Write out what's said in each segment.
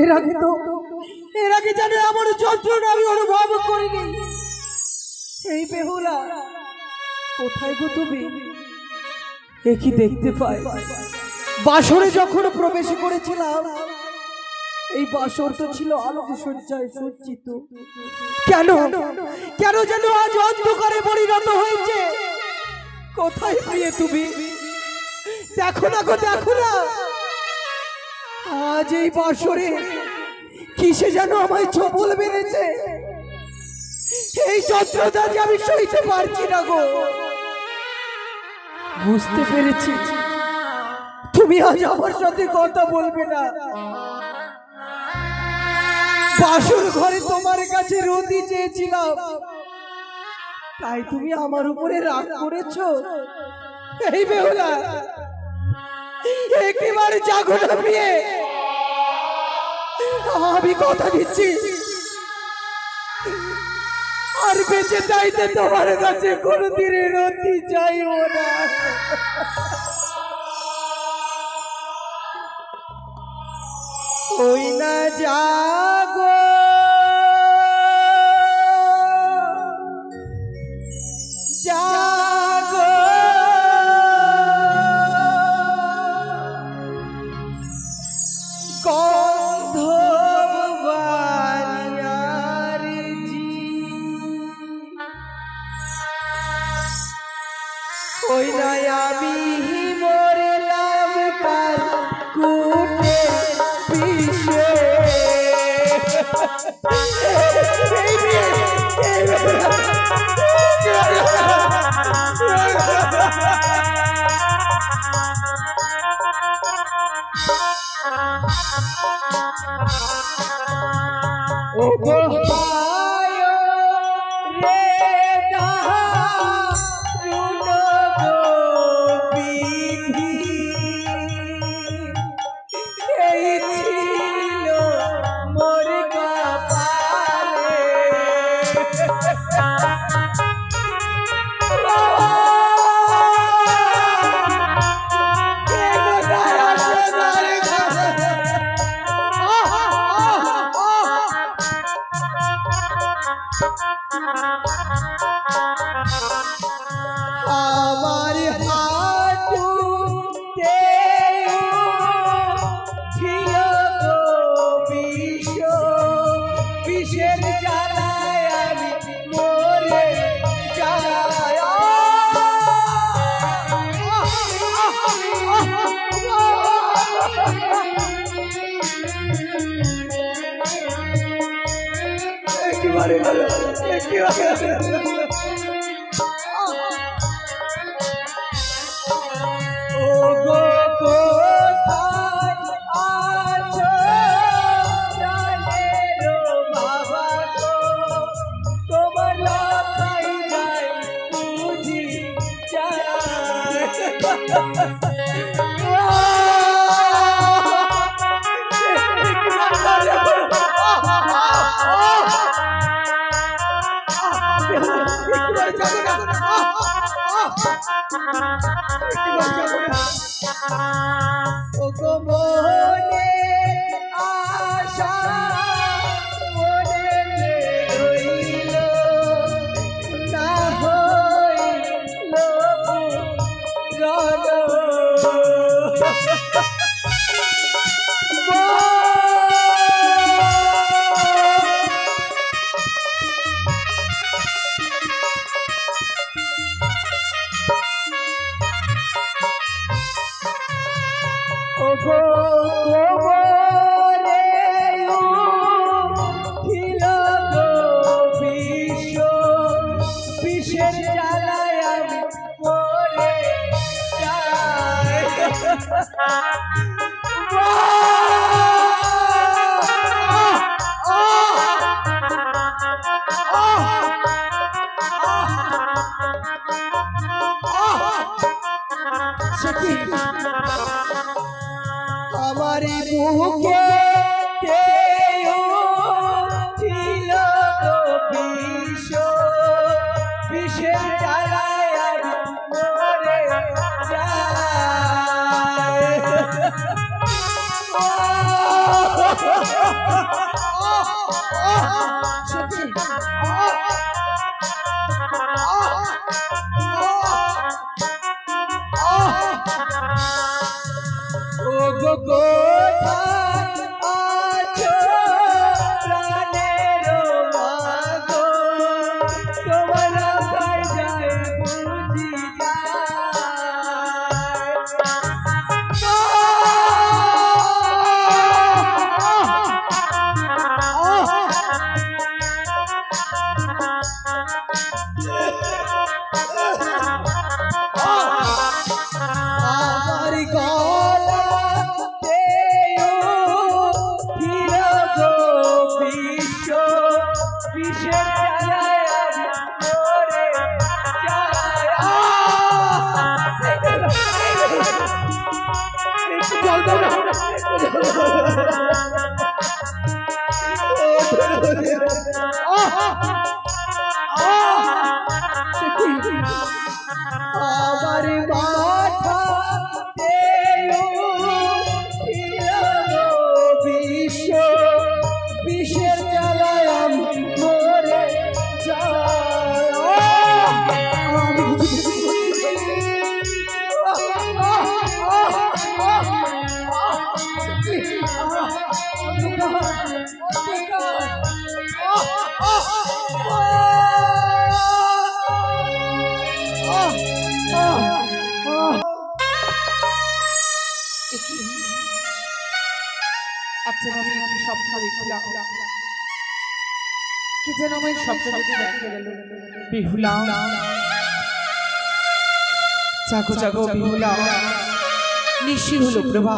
এর আগে তো, এর আগে যেন এমন যন্ত্রণা আমি অনুভব করিনি। এই বেহুলা, কোথায় গো তুমি? এ কি দেখতে পাই বাসরে যখন প্রবেশ করেছিলাম, এই বাসর তো ছিল আলোক সজ্জায় সজ্জিত। কেন? কেন যেন আজ অন্ধকারে পরিণত হয়েছে? কোথায় প্রিয়ে তুমি? দেখো না গো, দেখো না। আজ এই বছরে কিসে যেন আমায় ছবল বেড়েছে এই যন্ত্রণা আমি সইতে পারছি না গো। বুঝতে পেরেছি। তুমি আজ আমার সাথে কথা বলবে না। বাসর ঘরে তোমার কাছে রতি চেয়েছিলাম। তাই তুমি আমার উপরে রাগ করেছ। এই বেহুলা একটিবার জাগো না আমি কথা দিচ্ছি। আর বেঁচে চাইতে তোমার কাছে কোনোদিনের রতি চাইব না। ওই না যা জাগো ওই নাই আমি মরলাম কাল কুটে পিছে ও রে দাহা Yeah. gostar. ও আহ! কি যেন আমার স্বপ্ন যদি বিহুলা জাগো জাগো বিহুলা নিশি হলো প্রভা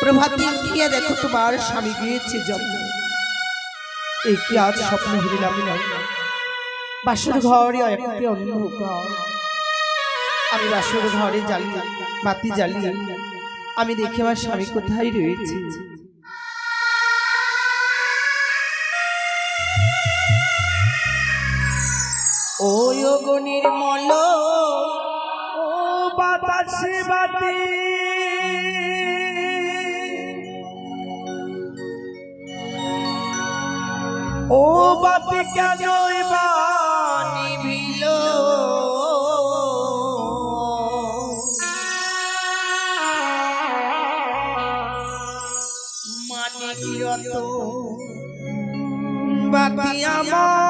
প্রভাত দেখো তোমার স্বামী গিয়েছে এই কি আজ স্বপ্ন হইলাম না বাসর ঘরে একটি অন্ধকার। আমি বাসর ঘরে জ্বালিয়ে বাতি জ্বালিয়ে আমি দেখি আমার স্বামী কোথায় রয়েছে। ওই গো নির্মল ও বাতাসে বাতি। ও বাতি কেন রত বাতি আমার?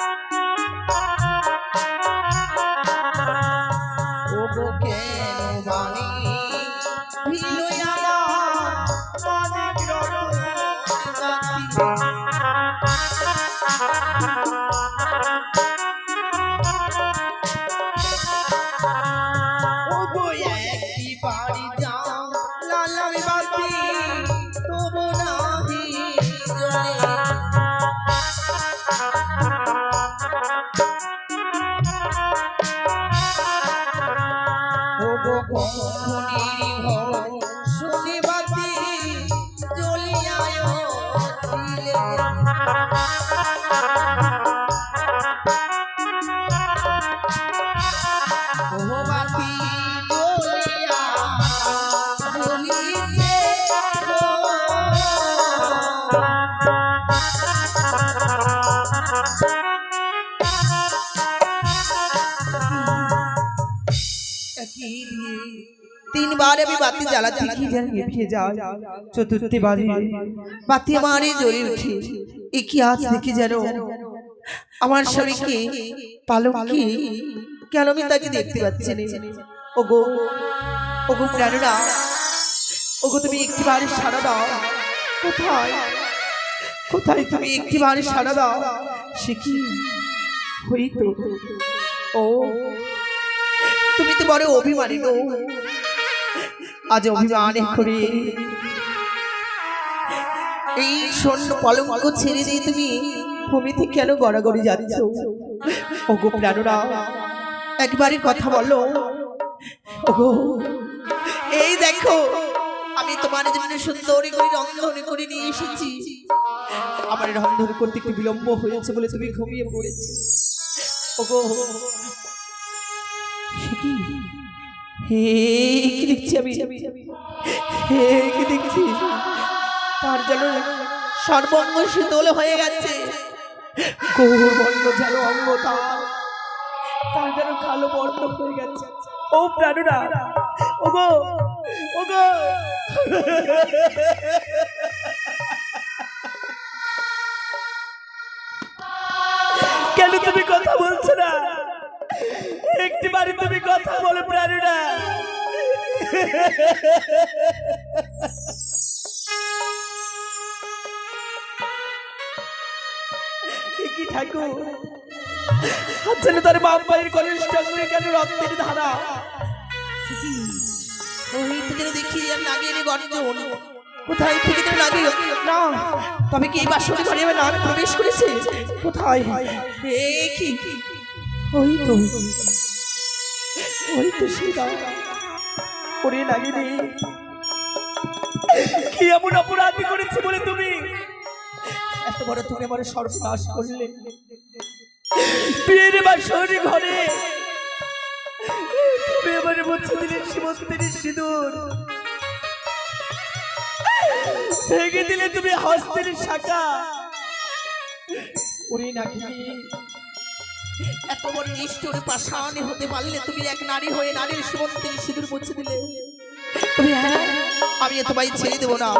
বাতি তবু তিনবার আমি বাতি জ্বালাতে কি যেন নিভিয়ে যায় চতুর্থী বাজে বাতি আমারে জ্বলে উঠে। কি আজ দেখি যেন আমার স্বামীকে পালক কেন আমি তাকে দেখতে পাচ্ছি না? ওগো ওগো প্রাণরা, ওগো তুমি একটি বারে সাড়া দাও। কোথায়? কোথায় তুমি একটি বারে সাড়া দাও? সে কি? হইতো ও তুমি তো বড় অভিমানী গো। আজ অভিমান করে। এই স্বর্ণ পলঙ্ক ছেড়ে দিয়ে তুমি ভূমিতে কেন গড়াগড়ি যাচ্ছ? ওগো প্রাণরা একবারই কথা বলো। ওগো, এই দেখো, আমি তোমার জন্য সুন্দরী করে রন্ধন করে নিয়ে এসেছি। আমার রন্ধন করতে একটু বিলম্ব হয়েছে বলে তুমি ঘুমিয়ে পড়েছে। ওগো কি? হে কি দেখছি আমি? হে কি দেখছি? তার যেন সর্বঙ্গ শীতল হয়ে গেছে। গৌর বর্ণ যেন অঙ্গ তার যেন কালো বর্ণ হয়ে গেছে। ও প্রাণরা, ওগো ওগো। কেন তুমি কথা বলছো না? একটি বারে তুমি কথা বলো প্রাণীরা কি ঠাকুর? আচ্ছা তার বাপ কনিষ্ঠ করে কেন রক্তের ধারা? ওই থেকে দেখি আর নাগের গর্জন। কোথায়? থেকে তো লাগে না তবে কি এই ঘরে নাগ প্রবেশ করেছে? কোথায়? এ কি ওই তো। ওই তো সীতা। ওরে কি এমন অপরাধ করেছে বলে তুমি? এত বড় তুমি আমার সর্বনাশ করলে। বিয়ের বাসরি ঘরে। তুমি আমার মুছে দিলে সিঁদুর। ভেঙে দিলে তুমি হস্তের শাখা। ওরে নাকি এত বড় নিষ্ঠুর পাষাণ হতে পারলে তুমি এক নারী হয়ে নারীর সীমন্তের সিঁদুর মুছে দিলে। তুমি হ্যাঁ? আমি তোমায় ছেড়ে দেবো না।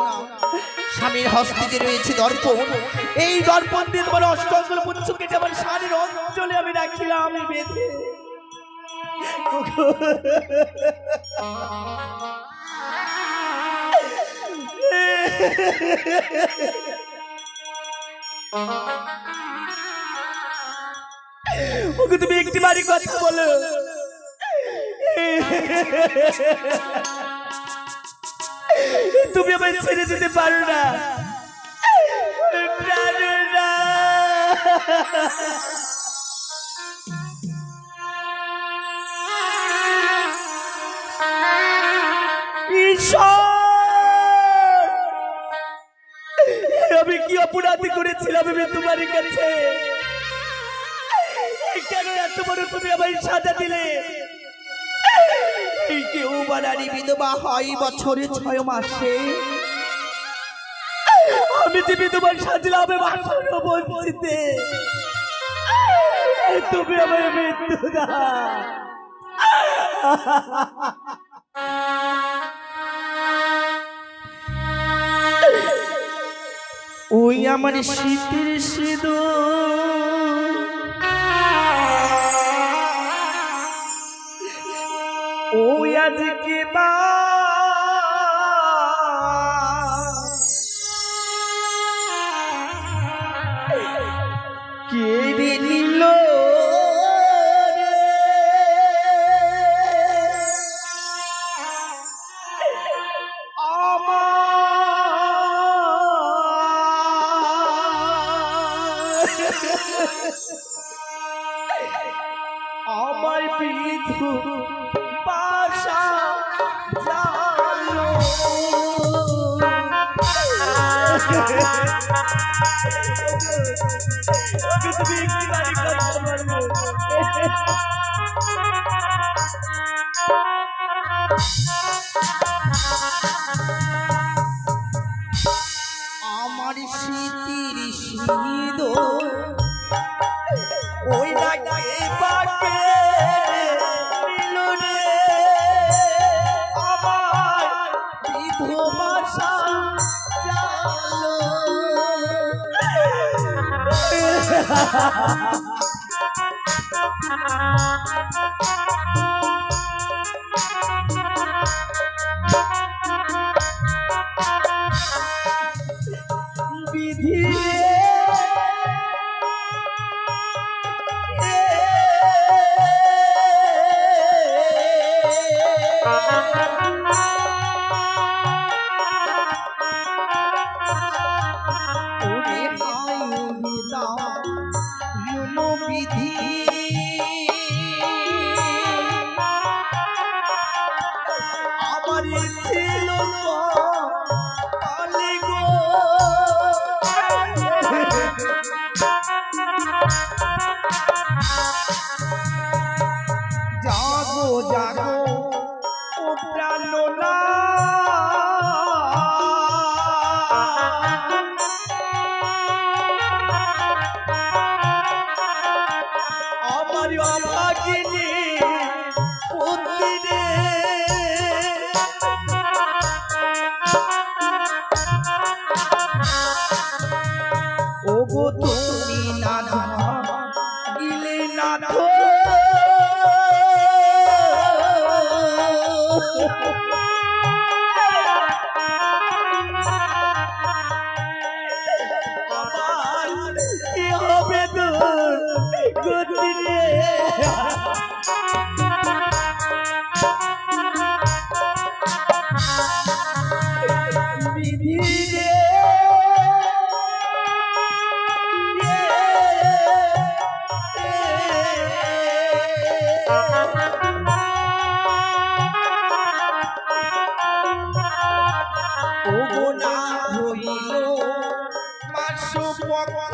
স্বামীর হস্তে যে রয়েছে দর্পণ। এই দর্পণ দিয়ে তোমার অষ্টঙ্গল পুচ্ছ কেটে আমার শাড়ির অঞ্চলে আমি রাখিলাম বেঁধে ওকে তুমি একটি বাড়ি কথা বলো। তুমি আমায় ছেড়ে যেতে পারো না! আমি কি অপরাধী করেছিলাম আমি তোমার কাছে? তুমি সাজা দিলে। কেউ বিধবা হয় বছরে ছয় মাসে। আমি যে বিধবা সাজলাম বাসন বঞ্চিতে। তুমি আমার মৃত্যু ওই আমার শীতের সিঁদুর আজকে বা আমার স্মৃতির শীত ওই ha ha ha ha না হইল মাসু পক্ষ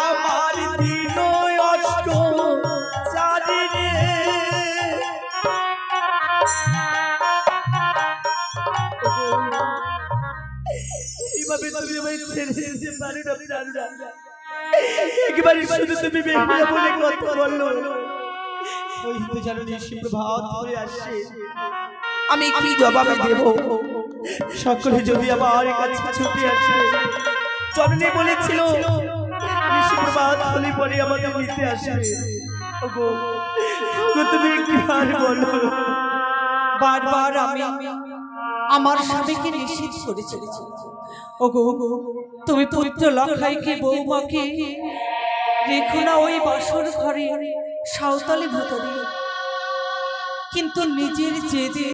আমার দিন অষ্ট চারি রে এইভাবে তুমি আমায় ছেড়ে যেতে পারো না। একবারই শুধু তুমি বেহুলা বলে কথা বলল। ওই তো জানো নিশিপ্রভাত হয়ে আসছে আমি কি জবাব দেব? সকলে যদি আমার কাছে ছুটে আসে জননী বলেছিল নিশিপ্রভাত হলে পরে আমাদের নিতে আসবে। ওগো ওগো, তুমি কি আর বলো। বারবার আমি আমার স্বামীকে নিষেধ করেছি। ওগো তুমি পুত্র লখাইকে বৌমাকে রেখো না ওই বাসর ঘরে সাঁওতালি ভুতরে কিন্তু নিজের জেদে